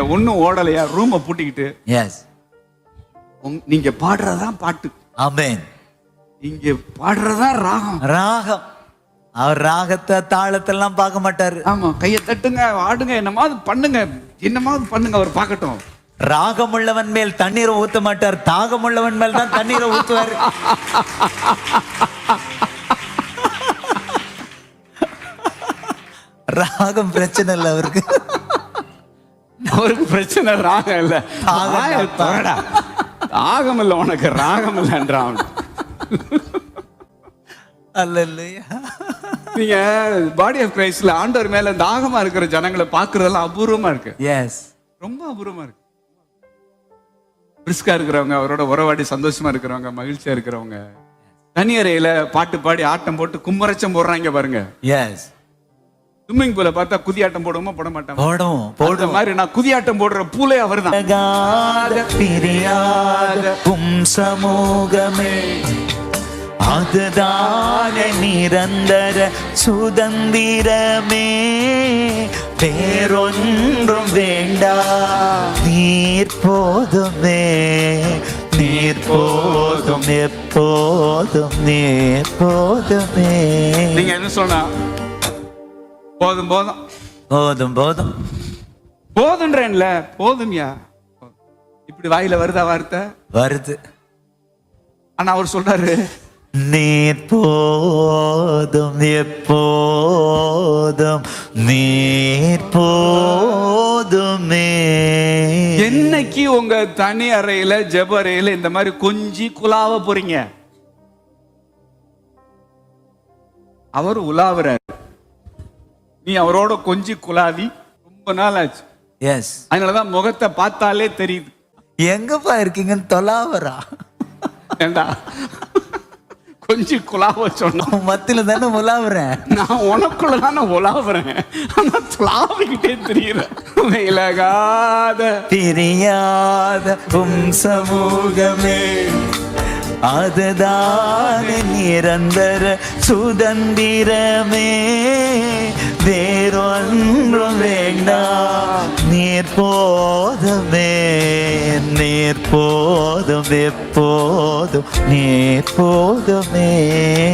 ஒன்னும் ஓடலையா? ரூமை பூட்டிக்கிட்டு. எஸ் நீங்க பாடுறதுதான் பாட்டு. ஆமென் இங்க பாடுறதுதான் ராகம். ராகம். அவர் ராகத்தை தாளத்தெல்லாம் பார்க்க மாட்டாரு. ஆமா கையை தட்டுங்க ஆடுங்க என்னமாவது பண்ணுங்க. என்னமாவது பண்ணுங்க அவர் பார்க்கட்டும். ராகம் உள்ளவன் மேல் தண்ணீரை ஊத்த மாட்டார். தாகம் உள்ளவன் மேல் தான் தண்ணீரை ஊத்துவாரு. ராகம் பிரச்சனை இல்லை அவருக்கு. அவருக்கு பிரச்சனை ராகம் இல்ல. ராகம் இல்ல உனக்கு ராகம் இல்லைன்றான் அல்லையா நீங்க பாடி ஆஃப் கிரைஸ்ட்ல ஆண்டவர் மேல தாகமா இருக்கிற ஜனங்களை பாக்குறதெல்லாம் அபூர்வமா இருக்கு. எஸ் ரொம்ப அபூர்வமா இருக்கு. பிரிஸ்கா இருக்கிறவங்க அவரோட உறவாடி சந்தோஷமா இருக்கிறவங்க மகிழ்ச்சியா இருக்கிறவங்க. தனி அறையில பாட்டு பாடி ஆட்டம் போட்டு கும்மரச்சம் போடுறாங்க பாருங்க. எஸ் ஸ்விம்மிங் பூல பார்த்தா குதியாட்டம் போடுவோமா? போட மாட்டாங்க போடும் போடுற மாதிரி நான் குதியாட்டம் போடுற பூலே அவர்தான். அழகாத பிரியாத உம் சமூகமே அதுதான நிரந்தர சுதந்திரமே. வேறொன்றும் வேண்டா நீர் போதுமே நீர் போதும் எப்போதும் நீர் போதுமே. நீங்க என்ன சொன்னா? போதும் போதும். போதும் போதும். போதுன்றேன்ல போதும்யா. இப்படி வாயில வருதா வார்த்தை? வருது. ஆனா அவர் சொல்றாரு நீர் போதும் எப்போதும் நீர் போதுமே. என்னைக்கு உங்க தனி அறையில ஜெப அறையில இந்த மாதிரி கொஞ்சி குலாவ போறீங்க? அவர் உலாவுறாரு. நீ அவரோட கொஞ்சி குலாவி ரொம்ப நாள் ஆச்சு எஸ் அதனாலதான் முகத்தை பார்த்தாலே தெரியுது. எங்கப்பா இருக்கீங்கன்னு தொலாவரா? ஏண்டா? கொஞ்சி குலாவ சொன்னோம் மத்தியில தானே முலாவுறேன் நான் உனக்குள்ள தானே உலாவுறேன். ஆனா துளாவிக்கிட்டே தெரியுறேன் விலகாத பிரியாத உம் சமூகமே. அதுதான் நிரந்தர சுதந்திரமே. வேறொன்றும் வேண்டாம் நீர் போதுமே நீர் போதும் எப்போதும் நீர் போதுமே.